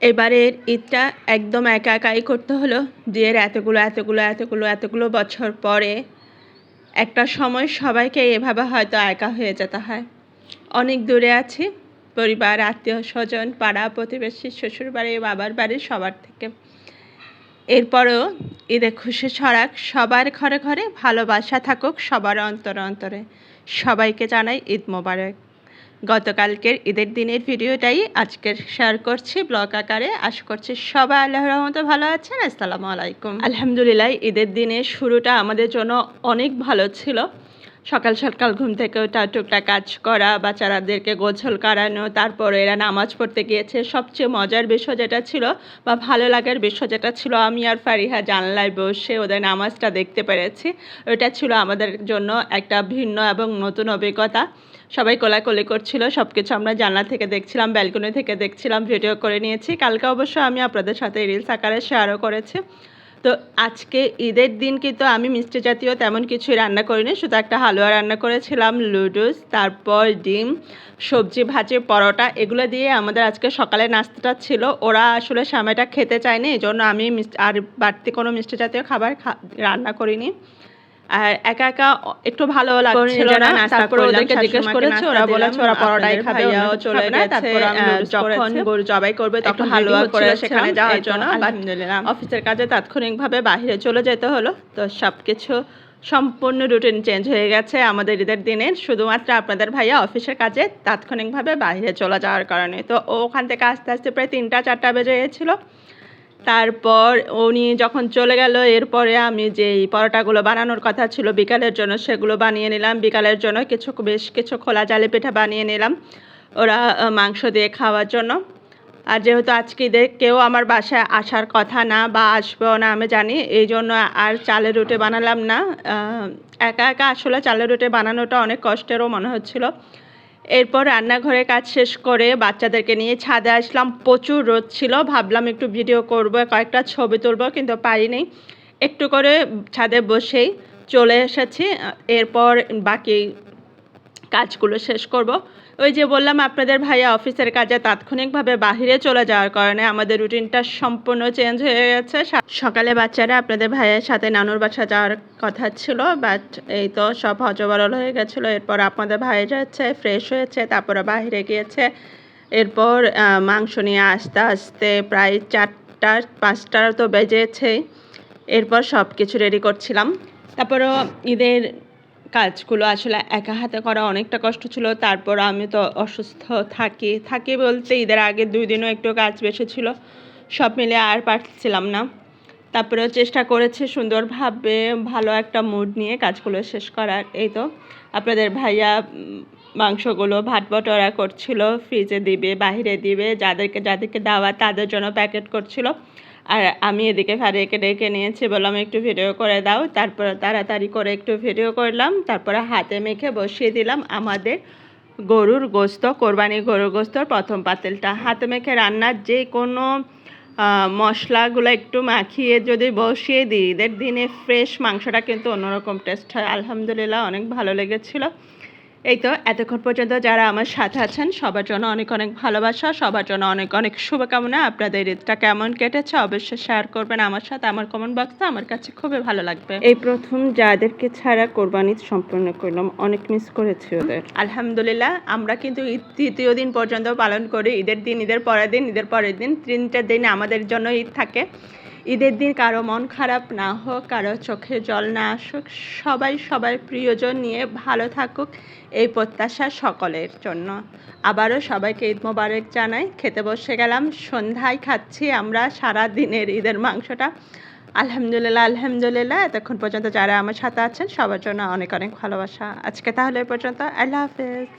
এবারের ঈদটা একদম একা একাই করতে হলো। বিয়ের এতগুলো এতগুলো এতগুলো এতগুলো বছর পরে একটা সময় সবাইকে এভাবে হয়তো একা হয়ে যেতে হয়। অনেক দূরে আছি, পরিবার, আত্মীয় স্বজন, পাড়া, প্রতিবেশী শ্বশুর বাড়ি বাবার বাড়ি, সবার থেকে। এরপরও ঈদে খুশি ছড়াক, সবার ঘরে ঘরে ভালোবাসা থাকুক, সবার অন্তরে অন্তরে। সবাইকে জানাই ঈদ মোবারক। গতকালকের ঈদের দিনের ভিডিওটাই আজকের শেয়ার করছি ব্লগ আকারে। আশা করছি সবাই আল্লাহ রহমতে ভালো আছেন। আসসালামু আলাইকুম। আলহামদুলিল্লাহ, ঈদের দিনের শুরুটা আমাদের জন্য অনেক ভালো ছিল। সকাল সকাল ঘুম থেকে ওটা টুকটা কাজ করা বাচ্চারাদেরকে গোছল করানো, তারপর এরা নামাজ পড়তে গিয়েছে। সবচেয়ে মজার বিষয় যেটা ছিল বা ভালো লাগার বিষয় যেটা ছিল, আমি আর ফারিহা জানলায় বসে ওদের নামাজটা দেখতে পেরেছি। ওটা ছিল আমাদের জন্য একটা ভিন্ন এবং নতুন অভিজ্ঞতা। সবাই কোলাকুলি করছিল সব কিছু আমরা জানলা থেকে দেখছিলাম, ব্যালকনি থেকে দেখছিলাম, ভিডিও করে নিয়েছি। কালকে অবশ্য আমি আপনাদের সাথে রিলস আকারে শেয়ারও করেছি। তো আজকে ঈদের দিন কিন্তু আমি মিষ্টি জাতীয় তেমন কিছুই রান্না করিনি, শুধু একটা হালুয়া রান্না করেছিলাম লুডুস তারপর ডিম, সবজি ভাজি, পরোটা, এগুলো দিয়ে আমাদের আজকে সকালে নাস্তাটা ছিল। ওরা আসলে সময়টা খেতে চায়নি এই জন্য আমি আর বাড়তি কোনো মিষ্টি জাতীয় খাবার রান্না করিনি। আর একা একা একটু ভালো লাগছিল না তারপর ওদেরকে জিজ্ঞেস করেছে ওরা বলেছে ওরা পরোটাই খাবে ও চলে তারপর যখন গরু জবাই করবে তখন হালুয়া করে সেখানে যাওয়ার জন্য অফিসের কাজে তাৎক্ষণিকভাবে বাহিরে চলে যেতে হলো তো সব কিছু সম্পূর্ণ রুটিন চেঞ্জ হয়ে গেছে আমাদের ঈদের দিনে শুধুমাত্র আপনাদের ভাইয়া অফিসের কাজে তাৎক্ষণিকভাবে বাইরে চলে যাওয়ার কারণে। তো ওখান থেকে আস্তে আস্তে প্রায় তিনটা চারটা বেজে গিয়েছিল তারপর উনি যখন চলে গেল, এরপরে আমি যেই পরোটাগুলো বানানোর কথা ছিল বিকালের জন্য সেগুলো বানিয়ে নিলাম। বিকালের জন্য কিছু বেশ কিছু খোলা জালে পিঠা বানিয়ে নিলাম ওরা মাংস দিয়ে খাওয়ার জন্য। আর যেহেতু আজকে ঈদে কেউ আমার বাসায় আসার কথা না বা আসবেও না আমি জানি, এই জন্য আর চালের রুটে বানালাম না। একা একা আসলে চালের রুটে বানানোটা অনেক কষ্টেরও মনে হচ্ছিল। এরপর রান্নাঘরে কাজ শেষ করে বাচ্চাদেরকে নিয়ে ছাদে আসলাম। প্রচুর রোদ ছিল। ভাবলাম একটু ভিডিও করব, কয়েকটা ছবি তুলব, কিন্তু পারিনি একটু করে ছাদে বসেই চলে এসেছি। এরপর বাকি কাজগুলো শেষ করব। ওই যে বললাম, আপনাদের ভাইয়া অফিসের কাজে তাৎক্ষণিকভাবে বাহিরে চলে যাওয়ার কারণে আমাদের রুটিনটা সম্পূর্ণ চেঞ্জ হয়ে গেছে। সকালে বাচ্চারা আপনাদের ভাইয়ের সাথে নানুর বাসা যাওয়ার কথা ছিল, বাট এই তো সব হজবরল হয়ে গেছিল। এরপর আপনাদের ভাই যাচ্ছে ফ্রেশ হয়েছে, তারপরে বাহিরে গিয়েছে। এরপর মাংস নিয়ে আসতে আসতে প্রায় চারটা, পাঁচটা তো বেজেছে এরপর সব কিছু রেডি করছিলাম। তারপরও ঈদের কাজগুলো আসলে একা হাতে করা অনেকটা কষ্ট ছিল। তারপর আমি তো অসুস্থ থাকি। থাকি বলতে ঈদের আগে দুই দিনও একটু কাজ বেশি ছিল। সব মিলে আর পারছিলাম না। তারপরেও চেষ্টা করেছি সুন্দরভাবে ভালো একটা মুড নিয়ে কাজগুলো শেষ করার। এই তো, আপনাদের ভাইয়া মাংসগুলো ভাত বটরা করছিল ফ্রিজে দিবে, বাহিরে দিবে, যাদেরকে যাদেরকে দেওয়া তাদের জন্য প্যাকেট করছিল। আর আমি এদিকে ফারিয়াকে ডেকে নিয়েছি, বললাম, একটু ভিডিও করে দাও। তারপর তাড়াতাড়ি করে একটু ভিডিও করলাম। তারপরে হাতে মেখে বসিয়ে দিলাম আমাদের গরুর গোস্ত, কোরবানি গরুর গোস্তর প্রথম পাতিলটা। হাতে মেখে রান্নার যে কোনো মশলাগুলো একটু মাখিয়ে যদি বসিয়ে দিই, ঈদের দিনে ফ্রেশ মাংসটা কিন্তু অন্যরকম টেস্ট হয়। আলহামদুলিল্লাহ, অনেক ভালো লেগেছিলো। এই তো এতক্ষণ পর্যন্ত যারা আমার সাথে আছেন সবার জন্য অনেক অনেক ভালোবাসা সবার জন্য অনেক অনেক শুভকামনা। আপনাদের ঈদটা কেমন কেটেছে অবশ্যই শেয়ার করবেন আমার সাথে আমার কমেন্ট বক্সে আমার কাছে খুবই ভালো লাগবে। এই প্রথম যাদেরকে ছাড়া কোরবানি সম্পূর্ণ করলাম অনেক মিস করেছি ওদের। আলহামদুলিল্লাহ আমরা কিন্তু ঈদ তৃতীয় দিন পর্যন্ত পালন করি। ঈদের দিন ঈদের পরের দিন ঈদের পরের দিন তিনটা দিন আমাদের জন্য ঈদ থাকে। ঈদের দিন কারও মন খারাপ না হোক, কারও চোখে জল না আসুক, সবাই সবার প্রিয়জন নিয়ে ভালো থাকুক এই প্রত্যাশা সকলের জন্য। আবারও সবাইকে ঈদ মোবারক জানাই। খেতে বসে গেলাম, সন্ধ্যায় খাচ্ছি আমরা সারা দিনের ঈদের মাংসটা। আলহামদুলিল্লাহ আলহামদুলিল্লাহ। এতক্ষণ পর্যন্ত যারা আমার সাথে আছেন, সবার জন্য অনেক অনেক ভালোবাসা। আজকে তাহলে পর্যন্ত, আল্লাহ হাফেজ।